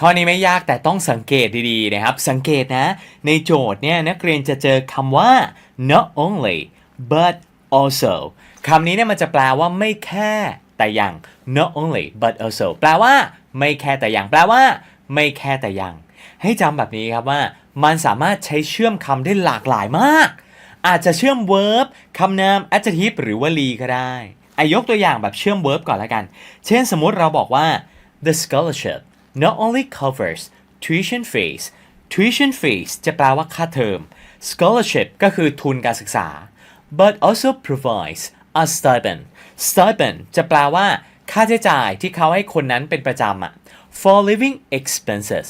ข้อนี้ไม่ยากแต่ต้องสังเกตดีๆนะครับ สังเกตนะ ในโจทย์เนี่ยนักเรียนจะเจอคำว่า not only but also คำนี้เนี่ยมันจะแปลว่าไม่แค่แต่อย่าง not only but also แปลว่าไม่แค่แต่อย่าง แปลว่า ไม่แค่แต่อย่าง ให้จำแบบนี้ครับว่า มันสามารถใช้เชื่อมคำได้หลากหลายมาก อาจจะเชื่อม verb คำนาม adjective หรือวลีก็ได้อายกตัวอย่างแบบเชื่อม verb ก่อนละกัน เช่นสมมติเราบอกว่า the scholarship not only covers tuition fees tuition fees จะแปลว่าค่าเทอม scholarship ก็คือทุนการศึกษา but also provides a stipend stipend จะแปลว่า ค่าใช้จ่ายที่เขาให้คนนั้นเป็นประจำอะ for living expenses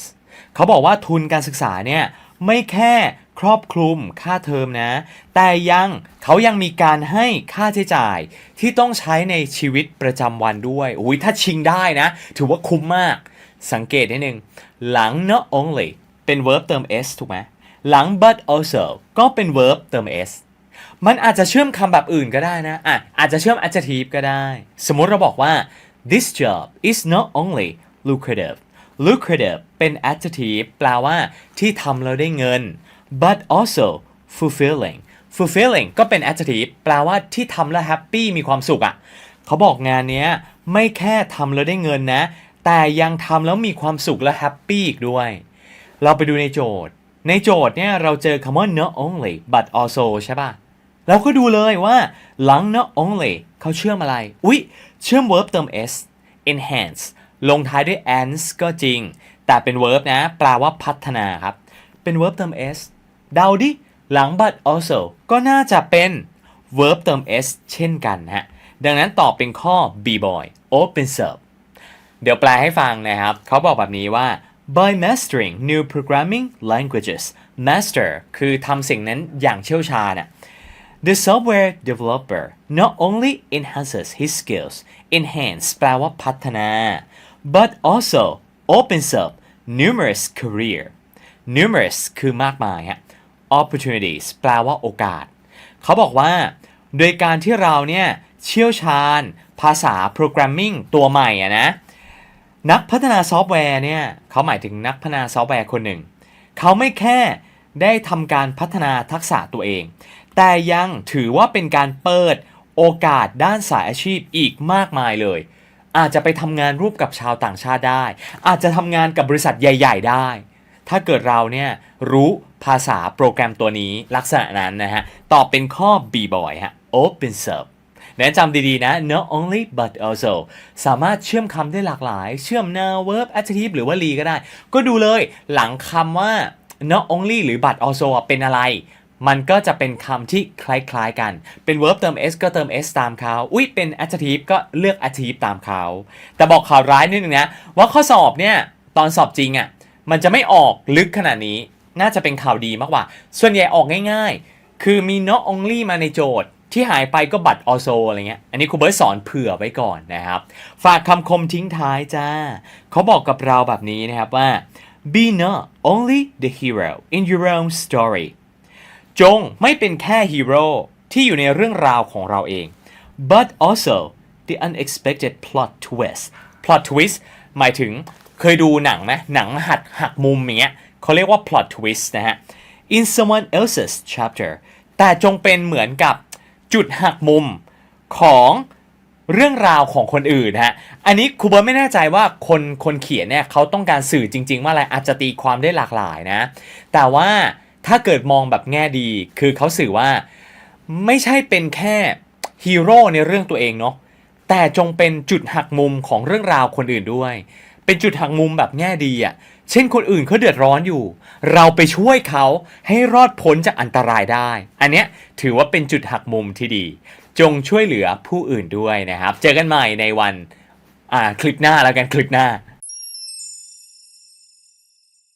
เขาบอกว่าทุนการศึกษาเนี่ยไม่แค่ครอบคลุมค่าเทอมนะ แต่ยังเขายังมีการให้ค่าใช้จ่ายที่ต้องใช้ในชีวิตประจำวันด้วย อุ้ยถ้าชิงได้นะ ถือว่าคุ้มมาก สังเกตนิดนึงหลัง not only เป็น verb เติม s ถูกไหมหลัง but also ก็เป็น verb เติม s มันอาจจะเชื่อมคำแบบอื่นก็ได้นะอะอาจจะเชื่อม adjective ก็ได้ สมมติเราบอกว่า this job is not only lucrative lucrative เป็น adjective แปลว่าที่ทำแล้วได้เงิน but also fulfilling fulfilling ก็เป็น adjective แปลว่าที่ทำแล้วแฮปปี้มีความสุขอะ่ะ เขาบอกงานเนี้ยไม่แค่ทำแล้วได้เงินนะ แต่ยังทำแล้วมีความสุขและแฮปปี้อีกด้วย เราไปดูในโจทย์ ในโจทย์เนี่ยเราเจอคำว่า not only but also ใช่ป่ะเราก็ดูเลยว่าหลัง not only เขาเชื่อมอะไร อุ๊ย เชื่อม verb เติม s enhance ลงท้ายด้วย ans ก็จริง แต่เป็น verb นะ แปลว่าพัฒนาครับ เป็น verb เติม s เดาดิ หลัง but also ก็น่าจะเป็น verb เติม s เช่นกันฮะ ดังนั้นตอบเป็นข้อ b boy open serve เดี๋ยวแปลให้ฟังนะครับ เขาบอกแบบนี้ว่า by mastering new programming languages master คือทำสิ่งนั้นอย่างเชี่ยวชาญ The software developer not only enhances his skills enhance แปลว่าพัฒนา but also opens up numerous career numerous คือมากมายฮะ opportunities แปลว่าโอกาส เขาบอกว่า โดยการที่เราเนี่ยเชี่ยวชาญภาษา programming ตัวใหม่อะนะ นักพัฒนาซอฟต์แวร์เนี่ยเขาหมายถึงนักพัฒนาซอฟต์แวร์คนหนึ่ง เขาไม่แค่ได้ทำการพัฒนาทักษะตัวเอง แต่ยังถือว่าเป็นการเปิดโอกาสด้านสายอาชีพอีกมากมายเลย อาจจะไปทำงานร่วมกับชาวต่างชาติได้ อาจจะทำงานกับบริษัทใหญ่ ๆ ได้ ถ้าเกิดเราเนี่ยรู้ภาษาโปรแกรมตัวนี้ลักษณะนั้นนะฮะตอบเป็นข้อ B boy ฮะ open serve แนะจำดีๆนะ not only but also สามารถเชื่อมคำได้หลากหลาย เชื่อม noun verb adjective หรือว่าลีก็ได้ ก็ดูเลยหลังคำว่า not only หรือ but also เป็นอะไรมันก็จะเป็นคำที่คล้ายๆกัน เป็น verb เติม s ก็เติม s ตามเขา อุ้ยเป็น adjective ก็เลือก adjective ตามเขา แต่บอกข่าวร้ายนิดนึงนะ ว่าข้อสอบเนี่ย ตอนสอบจริงอะ มันจะไม่ออกลึกขนาดนี้ น่าจะเป็นข่าวดีมากกว่า ส่วนใหญ่ออกง่ายๆ คือมี not only มาในโจทย์ ที่หายไปก็บัตร also อะไรเงี้ย อันนี้ครูเบิร์ตสอนเผื่อไว้ก่อนนะครับ ฝากคำคมทิ้งท้ายจ้า เขาบอกกับเราแบบนี้นะครับว่า be not only the hero in your own story จงไม่เป็นแค่ฮีโร่ที่อยู่ในเรื่องราวของเราเอง but also the unexpected plot twist plot twist หมายถึงเคยดูหนังไหมหนังหักหักมุมอย่างเงี้ยเขาเรียกว่า plot twist นะฮะ in someone else's chapter แต่จงเป็นเหมือนกับ จุดหักมุมของเรื่องราวของคนอื่นฮะ อันนี้ครูเบิร์ตไม่แน่ใจว่าคนคนเขียนเนี่ยเขาต้องการสื่อจริง ๆ ว่าอะไรอาจจะตีความได้หลากหลายนะ แต่ว่าถ้าเกิดมองแบบแง่ดี คือเขาสื่อว่าไม่ใช่เป็นแค่ฮีโร่ในเรื่องตัวเองเนาะแต่จงเป็นจุดหักมุมของเรื่องราวคนอื่นด้วย เป็นจุดหักมุมแบบแง่ดีอะ่ะ เช่นคนอื่นเขาเดือดร้อนอยู่ เราไปช่วยเขาให้รอดพ้นจากอันตรายได้ อันเนี้ยถือว่าเป็นจุดหักมุมที่ดี จงช่วยเหลือผู้อื่นด้วยนะครับ เจอกันใหม่ในวันอ่าคลิปหน้าแล้วกันคลิปหน้า